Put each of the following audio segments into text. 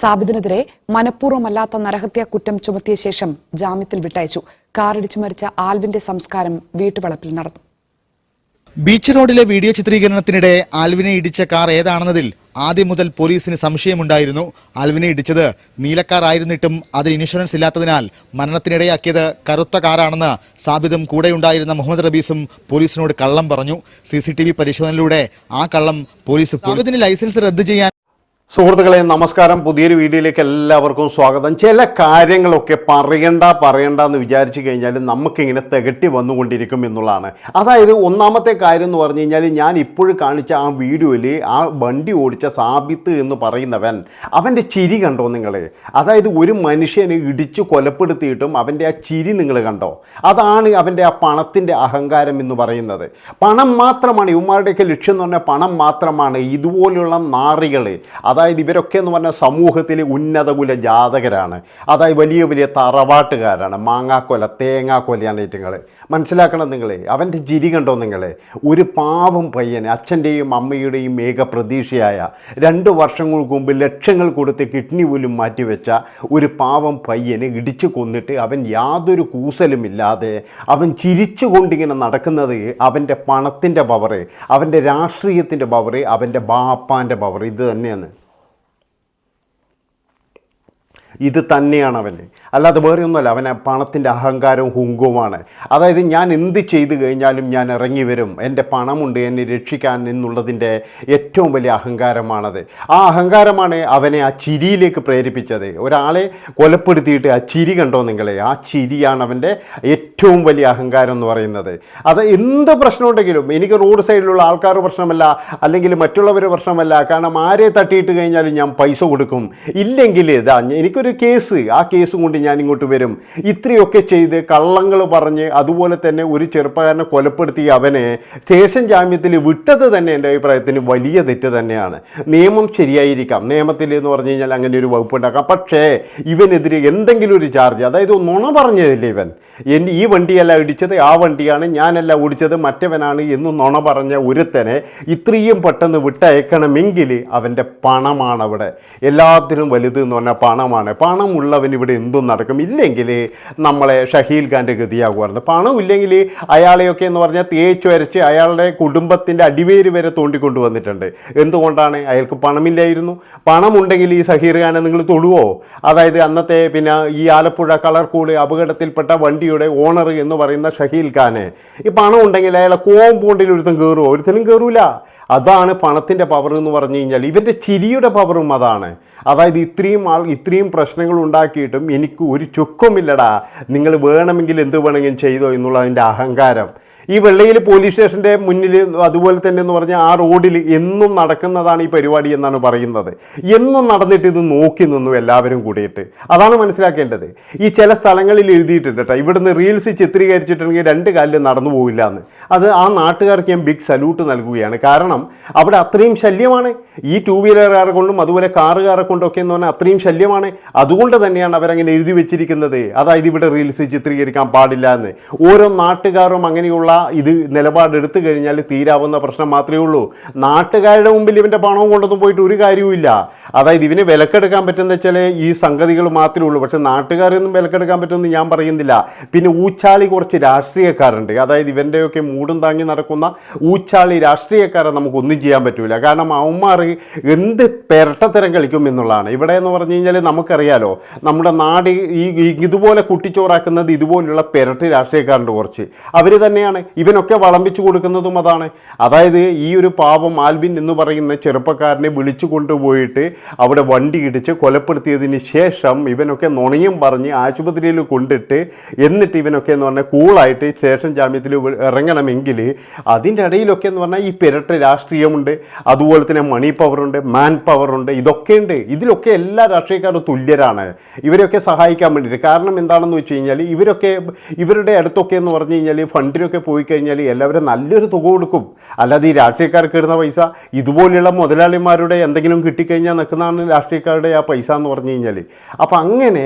സാബിദിനെതിരെ മനഃപൂർവമല്ലാത്ത നരഹത്യാ കുറ്റം ചുമത്തിയ ശേഷം ജാമ്യത്തിൽ വിട്ടയച്ചു. കാറിടിച്ചു മരിച്ച ആൽവിന്റെ സംസ്കാരം വീട്ടുവളപ്പിൽ നടന്നു. ബീച്ച് റോഡിലെ വീഡിയോ ചിത്രീകരണത്തിനിടെ ആൽവിനെ ഇടിച്ച കാർ ഏതാണെന്നതിൽ ആദ്യം മുതൽ പോലീസിന് സംശയമുണ്ടായിരുന്നു. ആൽവിനെ ഇടിച്ചത് നീലക്കാർ ആയിരുന്നിട്ടും അതിന് ഇൻഷുറൻസ് ഇല്ലാത്തതിനാൽ മരണത്തിനിടയാക്കിയത് കറുത്ത കാറാണെന്ന് സാബിദും കൂടെയുണ്ടായിരുന്ന മുഹമ്മദ് റബീസും പോലീസിനോട് കള്ളം പറഞ്ഞു. സി പരിശോധനയിലൂടെ ആ കള്ളം പോലീസ് സാബിദിന് ലൈസൻസ് റദ്ദ് ചെയ്യാൻ സുഹൃത്തുക്കളെ നമസ്കാരം. പുതിയൊരു വീഡിയോയിലേക്ക് എല്ലാവർക്കും സ്വാഗതം. ചില കാര്യങ്ങളൊക്കെ പറയണ്ട പറയണ്ട എന്ന് വിചാരിച്ചു കഴിഞ്ഞാൽ നമുക്കിങ്ങനെ തികട്ടി വന്നുകൊണ്ടിരിക്കും എന്നുള്ളതാണ്. അതായത് ഒന്നാമത്തെ കാര്യം എന്ന് പറഞ്ഞു കഴിഞ്ഞാൽ ഞാൻ ഇപ്പോഴും കാണിച്ച ആ വീഡിയോയിൽ ആ വണ്ടി ഓടിച്ച സാബിത്ത് എന്ന് പറയുന്നവൻ അവന്റെ ചിരി കണ്ടോ നിങ്ങൾ അതായത് ഒരു മനുഷ്യനെ ഇടിച്ച് കൊലപ്പെടുത്തിയിട്ടും അവന്റെ ആ ചിരി നിങ്ങൾ കണ്ടോ? അതാണ് അവന്റെ ആ പണത്തിന്റെ അഹങ്കാരം എന്ന് പറയുന്നത്. പണം മാത്രമാണ് ഇവന്മാരുടെയൊക്കെ ലക്ഷ്യം എന്ന് പറഞ്ഞാൽ പണം മാത്രമാണ്. ഇതുപോലുള്ള നാറികൾ അതായത് ഇവരൊക്കെ എന്ന് പറഞ്ഞാൽ സമൂഹത്തിൽ ഉന്നതകുല ജാതകരാണ്. അതായത് വലിയ വലിയ തറവാട്ടുകാരാണ്. മാങ്ങാക്കൊല തേങ്ങാക്കൊലയാണ് ഏറ്റങ്ങൾ മനസ്സിലാക്കണം നിങ്ങളെ അവന്റെ ചിരി കണ്ടോ നിങ്ങളെ? ഒരു പാവം പയ്യൻ അച്ഛന്റെയും അമ്മയുടെയും ഏക പ്രതീക്ഷയായ രണ്ട് വർഷങ്ങൾക്ക് മുമ്പ് ലക്ഷങ്ങൾ കൊടുത്ത് കിഡ്നി പോലും മാറ്റിവെച്ച ഒരു പാവം പയ്യനെ ഇടിച്ചു കൊന്നിട്ട് അവൻ യാതൊരു കൂസലുമില്ലാതെ അവൻ ചിരിച്ചുകൊണ്ടിങ്ങനെ നടക്കുന്നത് അവന്റെ പണത്തിന്റെ പവറ് അവന്റെ രാഷ്ട്രീയത്തിന്റെ പവറ് അവന്റെ ബാപ്പാന്റെ പവർ ഇത് തന്നെയാണ്. ഇത് തന്നെയാണ് അവന്. അല്ലാതെ വേറെ ഒന്നുമല്ല അവന് പണത്തിന്റെ അഹങ്കാരവും ഹുങ്കവുമാണ്. അതായത് ഞാൻ എന്ത് ചെയ്തു കഴിഞ്ഞാലും ഞാൻ ഇറങ്ങി വരും. എന്റെ പണമുണ്ട് എന്നെ രക്ഷിക്കാൻ എന്നുള്ളതിന്റെ ഏറ്റവും വലിയ അഹങ്കാരമാണത്. ആ അഹങ്കാരമാണ് അവനെ ആ ചിരിയിലേക്ക് പ്രേരിപ്പിച്ചത്. ഒരാളെ കൊലപ്പെടുത്തിയിട്ട് ആ ചിരി കണ്ടോ നിങ്ങളെ? ആ ചിരിയാണ് അവന്റെ ഏറ്റവും വലിയ അഹങ്കാരം എന്ന് പറയുന്നത്. അത് എന്ത് പ്രശ്നമുണ്ടെങ്കിലും എനിക്ക് റോഡ് സൈഡിലുള്ള ആൾക്കാർ പ്രശ്നമല്ല അല്ലെങ്കിൽ മറ്റുള്ളവർ പ്രശ്നമല്ല കാരണം ആരെ തട്ടിയിട്ട് കഴിഞ്ഞാലും ഞാൻ പൈസ കൊടുക്കും. ഇല്ലെങ്കിൽ ഇതാ എനിക്കൊരു കേസ് ആ കേസും കൊണ്ട് ഞാൻ ഇങ്ങോട്ട് വരും. ഇത്രയൊക്കെ ചെയ്ത് കള്ളങ്ങൾ പറഞ്ഞ് അതുപോലെ തന്നെ ഒരു ചെറുപ്പക്കാരനെ കൊലപ്പെടുത്തി അവനെ സ്റ്റേഷൻ ജാമ്യത്തിൽ വിട്ടത് തന്നെ എന്റെ അഭിപ്രായത്തിന് വലിയ തെറ്റ് തന്നെയാണ്. നിയമം ശരിയായിരിക്കാം. നിയമത്തിൽ എന്ന് പറഞ്ഞു കഴിഞ്ഞാൽ അങ്ങനെ ഒരു വകുപ്പ് ഉണ്ടാക്കാം. പക്ഷേ ഇവനെതിരെ എന്തെങ്കിലും ഒരു ചാർജ് അതായത് നുണ പറഞ്ഞതില്ലേ ഇവൻ? എന്റെ ഈ വണ്ടിയല്ല ഇടിച്ചത് ആ വണ്ടിയാണ് ഞാനല്ല ഓടിച്ചത് മറ്റവനാണ് എന്ന് നുണ പറഞ്ഞ ഒരുത്തനെ ഇത്രയും പെട്ടെന്ന് വിട്ടയക്കണമെങ്കിൽ അവന്റെ പണമാണ് അവിടെ എല്ലാത്തിനും വലുത് എന്ന് പറഞ്ഞാൽ പണമാണ്. പണമുള്ളവൻ ഇവിടെ എന്തും നടക്കും. ഇല്ലെങ്കിൽ നമ്മളെ ഷഹീൽ ഖാന്റെ ഗതിയാകുമായിരുന്നു. പണം ഇല്ലെങ്കിൽ അയാളെയൊക്കെ എന്ന് പറഞ്ഞാൽ തേച്ച് വരച്ച് അയാളുടെ കുടുംബത്തിന്റെ അടിവേര് വരെ തോണ്ടിക്കൊണ്ട് വന്നിട്ടുണ്ട്. എന്തുകൊണ്ടാണ്? അയാൾക്ക് പണമില്ലായിരുന്നു. പണമുണ്ടെങ്കിൽ ഈ സഹീർ ഖാനെ നിങ്ങൾ തൊടുവോ? അതായത് അന്നത്തെ പിന്നെ ഈ ആലപ്പുഴ കളർക്കൂട് അപകടത്തിൽപ്പെട്ട വണ്ടിയുടെ ഓണർ എന്ന് പറയുന്ന ഷഹീൽ ഖാനെ. ഈ പണം ഉണ്ടെങ്കിൽ അയാളെ കോമ്പൗണ്ടിൽ ഒരുത്തൻ കയറുമോ ഒരുത്തനും കയറൂല. അതാണ് പണത്തിന്റെ പവർ എന്ന് പറഞ്ഞു കഴിഞ്ഞാൽ ഇവന്റെ ചിരിയുടെ പവറും അതാണ്. അതായത് ഇത്രയും ആൾ ഇത്രയും പ്രശ്നങ്ങൾ ഉണ്ടാക്കിയിട്ടും എനിക്ക് ഒരു ചുക്കുമില്ലടാ. നിങ്ങൾ വേണമെങ്കിൽ എന്ത് വേണമെങ്കിലും ചെയ്തോ എന്നുള്ളതിന്റെ അഹങ്കാരം. ഈ വെള്ളയിൽ പോലീസ് സ്റ്റേഷന്റെ മുന്നിൽ അതുപോലെ തന്നെ എന്ന് പറഞ്ഞാൽ ആ റോഡിൽ എന്നും നടക്കുന്നതാണ് ഈ പരിപാടി എന്നാണ് പറയുന്നത്. എന്നും നടന്നിട്ട് ഇത് നോക്കി നിന്നു എല്ലാവരും കൂടിയിട്ട്. അതാണ് മനസ്സിലാക്കേണ്ടത്. ഈ ചില സ്ഥലങ്ങളിൽ എഴുതിയിട്ടുണ്ട് കേട്ടോ. ഇവിടുന്ന് റീൽസ് ചിത്രീകരിച്ചിട്ടുണ്ടെങ്കിൽ രണ്ട് കാലിൽ നടന്നു പോകില്ല എന്ന്. അത് ആ നാട്ടുകാർക്ക് ഞാൻ ബിഗ് സല്യൂട്ട് നൽകുകയാണ്. കാരണം അവിടെ അത്രയും ശല്യമാണ്. ഈ ടൂ വീലറുകാരെ കൊണ്ടും അതുപോലെ കാറുകാരെ കൊണ്ടൊക്കെ എന്ന് പറഞ്ഞാൽ അത്രയും ശല്യമാണ്. അതുകൊണ്ട് തന്നെയാണ് അവരങ്ങനെ എഴുതി വെച്ചിരിക്കുന്നത്. അതായത് ഇവിടെ റീൽസ് ചിത്രീകരിക്കാൻ പാടില്ല എന്ന്. ഓരോ നാട്ടുകാരും അങ്ങനെയുള്ള ഇത് നിലപാടെടുത്തു കഴിഞ്ഞാൽ തീരാവുന്ന പ്രശ്നം മാത്രമേ ഉള്ളൂ. നാട്ടുകാരുടെ മുമ്പിൽ ഇവന്റെ പണവും കൊണ്ടൊന്നും പോയിട്ട് ഒരു കാര്യവുമില്ല അതായത് ഇവന് വിലക്കെടുക്കാൻ പറ്റുന്ന വെച്ചാൽ ഈ സംഗതികൾ മാത്രമേ ഉള്ളൂ. പക്ഷേ നാട്ടുകാരൊന്നും വിലക്കെടുക്കാൻ പറ്റുമെന്ന് ഞാൻ പറയുന്നില്ല. പിന്നെ ഊച്ചാളി കുറച്ച് രാഷ്ട്രീയക്കാരുണ്ട്. അതായത് ഇവന്റെയൊക്കെ മൂടും താങ്ങി നടക്കുന്ന ഊച്ചാളി രാഷ്ട്രീയക്കാരെ നമുക്കൊന്നും ചെയ്യാൻ പറ്റില്ല കാരണം അവന്മാർ എന്ത് പെരട്ടത്തരം കളിക്കും എന്നുള്ളതാണ്. ഇവിടെ എന്ന് പറഞ്ഞു കഴിഞ്ഞാൽ നമുക്കറിയാലോ നമ്മുടെ നാട് ഈ ഇതുപോലെ കുട്ടിച്ചോറാക്കുന്നത് ഇതുപോലുള്ള പെരട്ട് രാഷ്ട്രീയക്കാരുണ്ട് കുറച്ച്. അവർ തന്നെയാണ് ഇവനൊക്കെ വളമ്പിച്ചു കൊടുക്കുന്നതും അതാണ്. അതായത് ഈ ഒരു പാപം ആൽബിൻ എന്ന് പറയുന്ന ചെറുപ്പക്കാരനെ വിളിച്ചു കൊണ്ടുപോയിട്ട് അവിടെ വണ്ടി ഇടിച്ച് കൊലപ്പെടുത്തിയതിന് ശേഷം ഇവനൊക്കെ നുണയും പറഞ്ഞ് ആശുപത്രിയിൽ കൊണ്ടിട്ട് എന്നിട്ട് ഇവനൊക്കെ എന്ന് പറഞ്ഞാൽ കൂളായിട്ട് സ്റ്റേഷൻ ജാമ്യത്തിൽ ഇറങ്ങണമെങ്കിൽ അതിന്റെ ഇടയിലൊക്കെ എന്ന് പറഞ്ഞാൽ ഈ പെരട്ട് രാഷ്ട്രീയമുണ്ട്. അതുപോലെ തന്നെ മണി പവറുണ്ട് മാൻ പവറുണ്ട് ഇതൊക്കെ ഉണ്ട്. ഇതിലൊക്കെ എല്ലാ രാഷ്ട്രീയക്കാരും തുല്യരാണ്. ഇവരെയൊക്കെ സഹായിക്കാൻ വേണ്ടിയിട്ട്. കാരണം എന്താണെന്ന് വെച്ച് കഴിഞ്ഞാൽ ഇവരൊക്കെ ഇവരുടെ അടുത്തൊക്കെ എന്ന് പറഞ്ഞു കഴിഞ്ഞാൽ ഫണ്ടിനൊക്കെ പോയി പോയി കഴിഞ്ഞാൽ എല്ലാവരും നല്ലൊരു തുക കൊടുക്കും. അല്ലാതെ ഈ രാഷ്ട്രീയക്കാർക്ക് ഇടുന്ന പൈസ ഇതുപോലെയുള്ള മുതലാളിമാരുടെ എന്തെങ്കിലും കിട്ടിക്കഴിഞ്ഞാൽ നിൽക്കുന്നതാണ് രാഷ്ട്രീയക്കാരുടെ ആ പൈസ എന്ന് പറഞ്ഞു കഴിഞ്ഞാൽ അപ്പോൾ അങ്ങനെ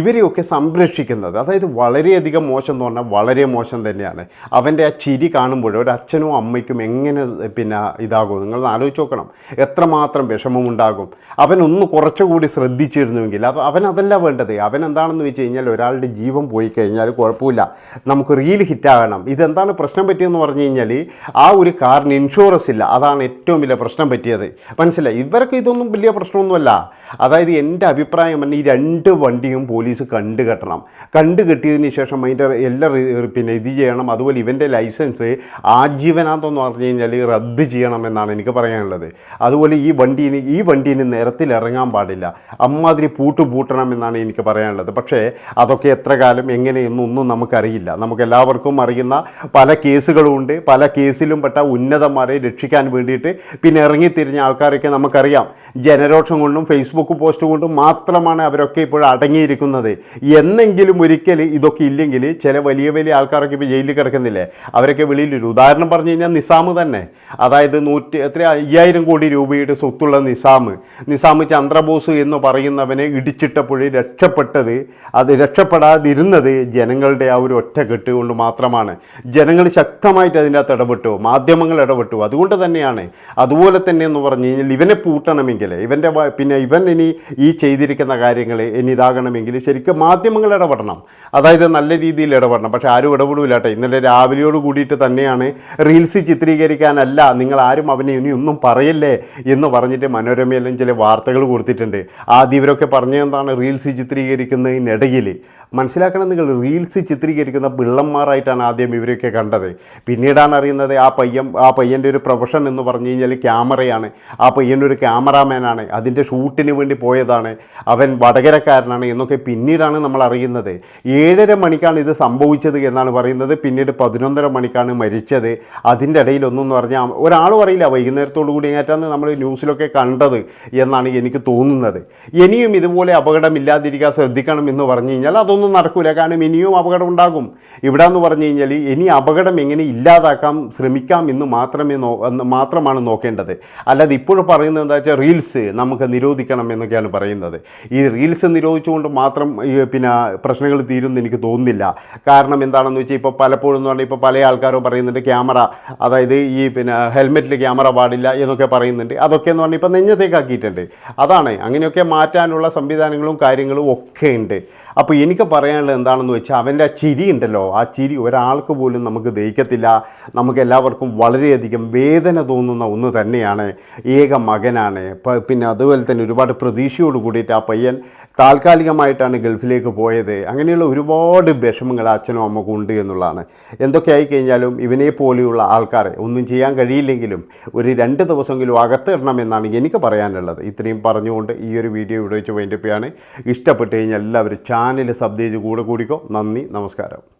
ഇവരെയൊക്കെ സംരക്ഷിക്കുന്നത് അതായത് വളരെയധികം മോശം എന്ന് പറഞ്ഞാൽ വളരെ മോശം തന്നെയാണ്. അവന്റെ ആ ചിരി കാണുമ്പോൾ ഒരു അച്ഛനും അമ്മയ്ക്കും എങ്ങനെ പിന്നെ ഇതാകും? നിങ്ങൾ ആലോചിച്ച് നോക്കണം. എത്രമാത്രം വിഷമമുണ്ടാകും അവനൊന്ന് കുറച്ചുകൂടി ശ്രദ്ധിച്ചിരുന്നുവെങ്കിൽ അത് അവൻ അതല്ല വേണ്ടത്. അവൻ എന്താണെന്ന് വെച്ച് കഴിഞ്ഞാൽ ഒരാളുടെ ജീവൻ പോയി കഴിഞ്ഞാൽ കുഴപ്പമില്ല. നമുക്ക് റീൽ ഹിറ്റാകണം. ഇതെന്താണ് പ്രശ്നം പറ്റിയെന്ന് പറഞ്ഞു കഴിഞ്ഞാൽ ആ ഒരു കാറിന് ഇൻഷുറൻസ് ഇല്ല. അതാണ് ഏറ്റവും വലിയ പ്രശ്നം പറ്റിയത്. മനസ്സിലായി? ഇവർക്ക് ഇതൊന്നും വലിയ പ്രശ്നമൊന്നുമല്ല. അതായത് എന്റെ അഭിപ്രായം പറഞ്ഞാൽ ഈ രണ്ട് വണ്ടിയും പോലീസ് കണ്ടു കെട്ടണം. കണ്ടു കെട്ടിയതിന് ശേഷം അതിന്റെ എല്ലാ പിന്നെ ഇത് ചെയ്യണം. അതുപോലെ ഇവന്റെ ലൈസൻസ് ആജീവനാന്തെന്ന് പറഞ്ഞു കഴിഞ്ഞാൽ റദ്ദ് ചെയ്യണം എന്നാണ് എനിക്ക് പറയാനുള്ളത്. അതുപോലെ ഈ വണ്ടീന് ഈ വണ്ടീന് നിരത്തിൽ ഇറങ്ങാൻ പാടില്ല. അമ്മാതിരി പൂട്ട് പൂട്ടണം എന്നാണ് എനിക്ക് പറയാനുള്ളത്. പക്ഷേ അതൊക്കെ എത്ര കാലം എങ്ങനെയെന്നൊന്നും നമുക്കറിയില്ല. നമുക്ക് എല്ലാവർക്കും അറിയുന്ന പല കേസുകളുമുണ്ട് പല കേസിലും പെട്ട ഉന്നതന്മാരെ രക്ഷിക്കാൻ വേണ്ടിയിട്ട് പിന്നെ ഇറങ്ങിത്തിരിഞ്ഞ ആൾക്കാരൊക്കെ നമുക്കറിയാം. ജനരോഷം കൊണ്ടും ഫേസ്ബുക്ക് പോസ്റ്റ് കൊണ്ടും മാത്രമാണ് അവരൊക്കെ ഇപ്പോൾ അടങ്ങിയിരിക്കുന്നത്. എന്നെങ്കിലും ഒരിക്കൽ ഇതൊക്കെ ഇല്ലെങ്കിൽ ചില വലിയ വലിയ ആൾക്കാരൊക്കെ ഇപ്പോൾ ജയിലിൽ കിടക്കുന്നില്ലേ? അവരൊക്കെ വെളിയിൽ ഉദാഹരണം പറഞ്ഞു കഴിഞ്ഞാൽ നിസാമ് തന്നെ. അതായത് നൂറ്റി എത്ര അയ്യായിരം കോടി രൂപയുടെ സ്വത്തുള്ള നിസാമ് നിസാമ് ചന്ദ്രബോസ് എന്ന് പറയുന്നവനെ ഇടിച്ചിട്ടപ്പോഴേ രക്ഷപ്പെട്ടത് അത് രക്ഷപ്പെടാതിരുന്നത് ജനങ്ങളുടെ ആ ഒരു ഒറ്റക്കെട്ട് കൊണ്ട് മാത്രമാണ്. ജനങ്ങൾ ശക്തമായിട്ട് അതിന്റെ അകത്ത് ഇടപെട്ടു മാധ്യമങ്ങൾ ഇടപെട്ടു. അതുകൊണ്ട് തന്നെയാണ് അതുപോലെ തന്നെ എന്ന് പറഞ്ഞു കഴിഞ്ഞാൽ ഇവനെ പൂട്ടണമെങ്കിൽ ഇവന്റെ പിന്നെ ഇവൻ ഇനി ഈ ചെയ്തിരിക്കുന്ന കാര്യങ്ങൾ ഇനി ഇതാകണമെങ്കിൽ ശരിക്കും മാധ്യമങ്ങൾ ഇടപെടണം. അതായത് നല്ല രീതിയിൽ ഇടപെടണം. പക്ഷേ ആരും ഇടപെടില്ലാട്ടെ ഇന്നലെ രാവിലെയോട് കൂടിയിട്ട് തന്നെയാണ് റീൽസ് ചിത്രീകരിക്കാനല്ല നിങ്ങൾ ആരും അവനെ ഇനി ഒന്നും പറയല്ലേ എന്ന് പറഞ്ഞിട്ട് മനോരമയിലും ചില വാർത്തകൾ കൊടുത്തിട്ടുണ്ട്. ആദ്യം ഇവരൊക്കെ പറഞ്ഞതെന്താണ് റീൽസ് ചിത്രീകരിക്കുന്നതിനിടയിൽ. മനസ്സിലാക്കണം നിങ്ങൾ റീൽസ് ചിത്രീകരിക്കുന്ന പിള്ളന്മാരായിട്ടാണ് ആദ്യം ഇവരൊക്കെ കണ്ടത്. പിന്നീടാണ് അറിയുന്നത് ആ പയ്യൻ ആ പയ്യന്റെ ഒരു പ്രൊഫഷൻ എന്ന് പറഞ്ഞു കഴിഞ്ഞാൽ ക്യാമറയാണ്. ആ പയ്യൻ ഒരു ക്യാമറാമാനാണ്. അതിന്റെ ഷൂട്ടിന് വേണ്ടി പോയതാണ്. അവൻ വടകരക്കാരനാണ് എന്നൊക്കെ പിന്നീടാണ് നമ്മൾ അറിയുന്നത്. ഏഴര മണിക്കാണ് ഇത് സംഭവിച്ചത് എന്നാണ് പറയുന്നത്. പിന്നീട് പതിനൊന്നര മണിക്കാണ് മരിച്ചത്. അതിന്റെ ഇടയിൽ ഒന്നും പറഞ്ഞാൽ ഒരാളും അറിയില്ല. വൈകുന്നേരത്തോടു കൂടി ഏറ്റാന്ന് നമ്മൾ ന്യൂസിലൊക്കെ കണ്ടത് എന്നാണ് എനിക്ക് തോന്നുന്നത്. ഇനിയും ഇതുപോലെ അപകടമില്ലാതിരിക്കാൻ ശ്രദ്ധിക്കണം എന്ന് പറഞ്ഞു കഴിഞ്ഞാൽ അതൊന്നും നടക്കില്ല കാരണം ഇനിയും അപകടം ഉണ്ടാകും. ഇവിടെ എന്ന് പറഞ്ഞു കഴിഞ്ഞാൽ ഇനി അപകടം എങ്ങനെ ഇല്ലാതാക്കാം ശ്രമിക്കാം എന്ന് മാത്രമേ നോ മാത്രമാണ് നോക്കേണ്ടത്. അല്ലാതെ ഇപ്പോൾ പറയുന്നത് എന്താ വെച്ചാൽ റീൽസ് നമുക്ക് നിരോധിക്കണം എന്നൊക്കെയാണ് പറയുന്നത്. ഈ റീൽസ് നിരോധിച്ചുകൊണ്ട് മാത്രം പിന്നെ പ്രശ്നങ്ങൾ തീരുമെന്ന് എനിക്ക് തോന്നുന്നില്ല. കാരണം എന്താണെന്ന് വെച്ചാൽ ഇപ്പോൾ പലപ്പോഴും എന്ന് പറഞ്ഞാൽ ഇപ്പോൾ പല ആൾക്കാരും പറയുന്നുണ്ട് ക്യാമറ അതായത് ഈ പിന്നെ ഹെൽമെറ്റിൽ ക്യാമറ പാടില്ല എന്നൊക്കെ പറയുന്നുണ്ട്. അതൊക്കെ എന്ന് പറഞ്ഞാൽ ഇപ്പോൾ നെഞ്ഞത്തേക്കാക്കിയിട്ടുണ്ട്. അതാണ്. അങ്ങനെയൊക്കെ മാറ്റാനുള്ള സംവിധാനങ്ങളും കാര്യങ്ങളും ഒക്കെ ഉണ്ട്. അപ്പോൾ എനിക്ക് പറയാനുള്ളത് എന്താണെന്ന് വെച്ചാൽ അവന്റെ ആ ചിരി ഉണ്ടല്ലോ. ആ ചിരി ഒരാൾക്ക് പോലും നമുക്ക് ദഹിക്കത്തില്ല. നമുക്ക് എല്ലാവർക്കും വളരെയധികം വേദന തോന്നുന്ന ഒന്ന് തന്നെയാണ്. ഏക മകനാണ്. പിന്നെ അതുപോലെ തന്നെ ഒരുപാട് പ്രതീക്ഷയോട് കൂടിയിട്ട് ആ പയ്യൻ താൽക്കാലികമായിട്ടാണ് ഗൾഫിലേക്ക് പോയത്. അങ്ങനെയുള്ള ഒരുപാട് വിഷമങ്ങൾ അച്ഛനും അമ്മക്കും ഉണ്ട് എന്നുള്ളതാണ്. എന്തൊക്കെ ആയിക്കഴിഞ്ഞാലും ഇവനെ പോലെയുള്ള ആൾക്കാരെ ഒന്നും ചെയ്യാൻ കഴിയില്ലെങ്കിലും ഒരു രണ്ട് ദിവസമെങ്കിലും അകത്തിടണമെന്നാണ് എനിക്ക് പറയാനുള്ളത്. ഇത്രയും പറഞ്ഞുകൊണ്ട് ഈ ഒരു വീഡിയോ ഇവിടെ വെച്ച് വേണ്ടിപ്പോയാണ് ഇഷ്ടപ്പെട്ട് കഴിഞ്ഞാൽ എല്ലാവരും ചാനൽ സബ് ചെയ്ത് കൂടെ കൂടിക്കോ. നന്ദി നമസ്കാരം.